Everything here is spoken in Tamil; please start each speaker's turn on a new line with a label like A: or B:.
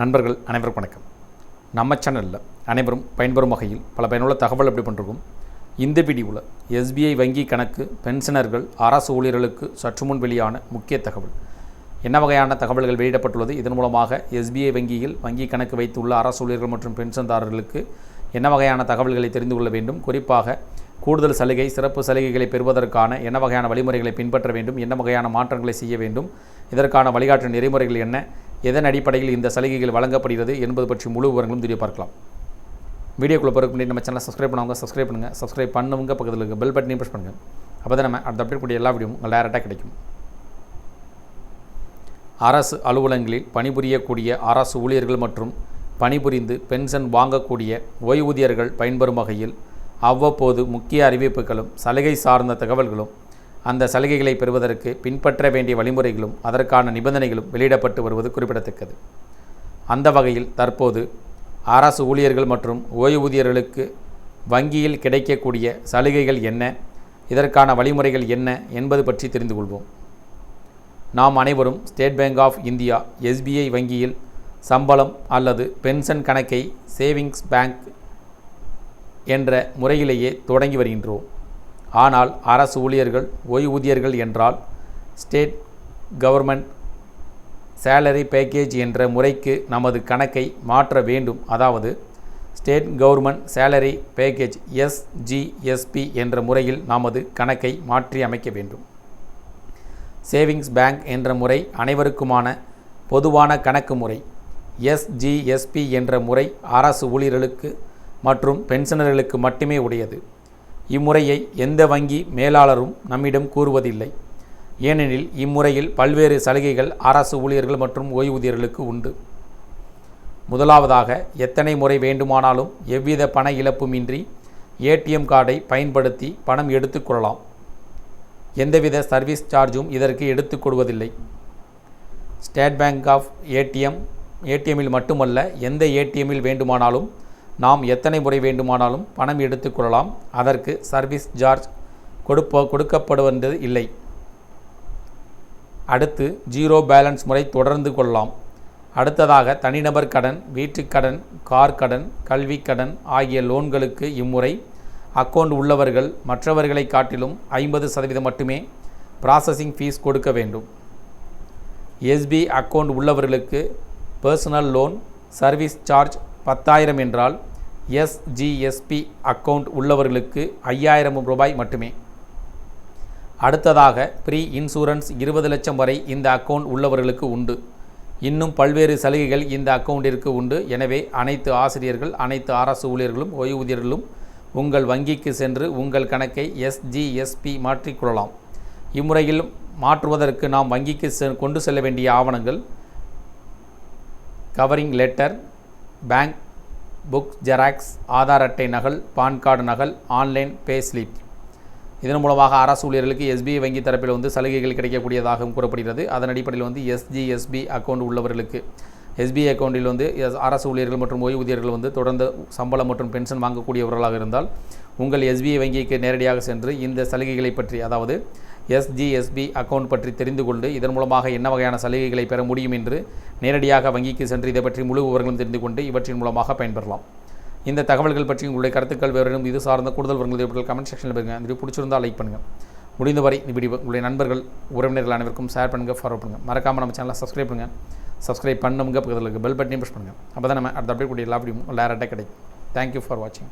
A: நண்பர்கள் அனைவருக்கும் வணக்கம். நம்ம சேனலில் அனைவரும் பயன்பெறும் வகையில் பல பயனுள்ள தகவல் எப்படி பண்ணுறோம் இந்த வீடியோவில் எஸ்பிஐ வங்கி கணக்கு பென்ஷனர்கள் அரசு ஊழியர்களுக்கு சற்று முன் வெளியான முக்கிய தகவல். என்ன வகையான தகவல்கள் வெளியிடப்பட்டுள்ளது? இதன் மூலமாக எஸ்பிஐ வங்கியில் வங்கி கணக்கு வைத்துள்ள அரசு ஊழியர்கள் மற்றும் பென்ஷன்தாரர்களுக்கு என்ன வகையான தகவல்களை தெரிந்து கொள்ள வேண்டும்? குறிப்பாக கூடுதல் சலுகை சிறப்பு சலுகைகளை பெறுவதற்கான என்ன வகையான வழிமுறைகளை பின்பற்ற வேண்டும்? என்ன வகையான மாற்றங்களை செய்ய வேண்டும்? இதற்கான வழிகாட்டு நெறிமுறைகள் என்ன? எதன் அடிப்படையில் இந்த சலுகைகள் வழங்கப்படுகிறது என்பது பற்றி முழு விவரங்களும் தெரிய பார்க்கலாம். வீடியோக்குள்ளே போகிறதுக்கு முன்னாடி நம்ம சேனலை சப்ஸ்கிரைப் பண்ணவங்க சப்ஸ்கிரைப் பண்ணுங்கள் சப்ஸ்கிரைப் பண்ணுவங்க பக்கத்தில் இருக்க பெல் பட்டனையும் ப்ரெஸ் பண்ணுங்கள் அப்போ தான் நம்ம அடுத்த அப்டேட் கூடிய எல்லா வீடியோவும் உங்கள் டேரெக்டாக கிடைக்கும். அரசு அலுவலகங்களில் பணிபுரியக்கூடிய அரசு ஊழியர்கள் மற்றும் பணிபுரிந்து பென்ஷன் வாங்கக்கூடிய ஓய்வூதியர்கள் பயன்பெறும் வகையில் அவ்வப்போது முக்கிய அறிவிப்புகளும் சலுகை சார்ந்த தகவல்களும் அந்த சலுகைகளை பெறுவதற்கு பின்பற்ற வேண்டிய வழிமுறைகளும் அதற்கான நிபந்தனைகளும் வெளியிடப்பட்டு வருவது குறிப்பிடத்தக்கது. அந்த வகையில் தற்போது அரசு ஊழியர்கள் மற்றும் ஓய்வூதியர்களுக்கு வங்கியில் கிடைக்கக்கூடிய சலுகைகள் என்ன இதற்கான வழிமுறைகள் என்ன என்பது பற்றி தெரிந்து கொள்வோம். நாம் அனைவரும் state bank of India SBI வங்கியில் சம்பளம் அல்லது பென்ஷன் கணக்கை சேவிங்ஸ் பேங்க் என்ற முறையிலேயே தொடங்கி வருகின்றோம். ஆனால் அரசு ஊழியர்கள் ஓய்வூதியர்கள் என்றால் ஸ்டேட் கவர்மெண்ட் சேலரி பேக்கேஜ் என்ற முறைக்கு நமது கணக்கை மாற்ற வேண்டும். அதாவது state government salary package SGSP என்ற முறையில் நமது கணக்கை மாற்றி அமைக்க வேண்டும். சேவிங்ஸ் பேங்க் என்ற முறை அனைவருக்குமான பொதுவான கணக்கு முறை. எஸ்ஜிஎஸ்பி என்ற முறை அரசு ஊழியர்களுக்கு மற்றும் பென்ஷனர்களுக்கு மட்டுமே உடையது. இம்முறையை எந்த வங்கி மேலாளரும் நம்மிடம் கூறுவதில்லை. ஏனெனில் இம்முறையில் பல்வேறு சலுகைகள் அரசு ஊழியர்கள் மற்றும் ஓய்வூதியர்களுக்கு உண்டு. முதலாவதாக எத்தனை முறை வேண்டுமானாலும் எவ்வித பண இழப்புமின்றி ஏடிஎம் கார்டை பயன்படுத்தி பணம் எடுத்துக்கொள்ளலாம் எந்தவித சர்வீஸ் சார்ஜும் இதற்கு எடுத்துக்கொள்வதில்லை ஸ்டேட் பேங்க் ஆஃப் ஏடிஎம் ஏடிஎம்மில் மட்டுமல்ல எந்த ஏடிஎம்மில் வேண்டுமானாலும் நாம் எத்தனை முறை வேண்டுமானாலும் பணம் எடுத்துக்கொள்ளலாம் அதற்கு சர்வீஸ் சார்ஜ் கொடுப்ப கொடுக்கப்படுவது இல்லை. அடுத்து ஜீரோ பேலன்ஸ் முறை தொடர்ந்து கொள்ளலாம். அடுத்ததாக தனிநபர் கடன் வீட்டுக்கடன் கார் கடன் கல்வி கடன் ஆகிய லோன்களுக்கு இம்முறை. அக்கௌண்ட் உள்ளவர்கள் மற்றவர்களை காட்டிலும் ஐம்பது சதவீதம் மட்டுமே ப்ராசஸிங் ஃபீஸ் கொடுக்க வேண்டும். எஸ்பி அக்கவுண்ட் உள்ளவர்களுக்கு பர்சனல் லோன் சர்வீஸ் சார்ஜ் பத்தாயிரம் என்றால் எஸ்ஜிஎஸ்பி அக்கவுண்ட் உள்ளவர்களுக்கு ஐயாயிரம் ரூபாய் மட்டுமே. அடுத்ததாக ப்ரீ இன்சூரன்ஸ் இருபது லட்சம் வரை இந்த அக்கவுண்ட் உள்ளவர்களுக்கு உண்டு. இன்னும் பல்வேறு சலுகைகள் இந்த அக்கவுண்டிற்கு உண்டு. எனவே அனைத்து ஆசிரியர்கள் அனைத்து அரசு ஊழியர்களும் ஓய்வூதியர்களும் உங்கள் வங்கிக்கு சென்று உங்கள் கணக்கை எஸ்ஜிஎஸ்பி மாற்றிக்கொள்ளலாம் இம்முறையில் மாற்றுவதற்கு நாம் வங்கிக்கு செ கொண்டு செல்ல வேண்டிய ஆவணங்கள் covering letter bank book xerox Aadhaar அட்டை நகல் பான் கார்டு நகல் ஆன்லைன் பே ஸ்லிப். இதன் மூலமாக அரசு ஊழியர்களுக்கு எஸ்பிஐ வங்கி தரப்பில் வந்து சலுகைகள் கிடைக்கக்கூடியதாகவும் கூறப்படுகிறது. அதன் அடிப்படையில் வந்து எஸ்ஜிஎஸ்பி அக்கௌண்ட் உள்ளவர்களுக்கு. எஸ்பிஐ அக்கௌண்ட்டில் வந்து அரசு ஊழியர்கள் மற்றும் ஓய்வூதியர்கள் வந்து தொடர்ந்து சம்பளம் மற்றும் பென்ஷன் வாங்கக்கூடியவர்களாக இருந்தால் உங்கள் எஸ்பிஐ வங்கிக்கு நேரடியாக சென்று இந்த சலுகைகளை பற்றி அதாவது எஸ்ஜிஎஸ்பி அக்கவுண்ட் பற்றி தெரிந்து கொண்டு இதன் மூலமாக என்ன வகையான சலுகைகளை பெற முடியும் என்று நேரடியாக வங்கிக்கு சென்று இதை பற்றி முழு விவரங்களும் தெரிந்து கொண்டு இவற்றின் மூலமாக பயன்பெறலாம். இந்த தகவல்கள் பற்றி உங்களுடைய கருத்துக்கள் வேறும் இது சார்ந்த கூடுதல் விவரங்கள் கமெண்ட் செக்ஷனில் பாருங்க இந்த பிடிச்சிருந்தால் லைக் பண்ணுங்கள் முடிந்தவரை இப்படி உங்களுடைய நண்பர்கள் உறவினர்கள் அனைவருக்கும் ஷேர் பண்ணுங்கள் ஃபாலோ பண்ணுங்கள் மறக்காமல் நம்ம சேனலை சப்ஸ்கிரைப் பண்ணுங்கள் சப்ஸ்கிரைப் பண்ணுங்க பக்கத்தில் இருக்க பெல் பட்டனையும் ப்ரெஸ் பண்ணுங்கள் அப்போ தான் நம்ம அடுத்த அப்டேட் கூடிய எல்லா அப்படியும் லேரட்டாக கிடைக்கும். தேங்க்யூ ஃபார் வாட்சிங்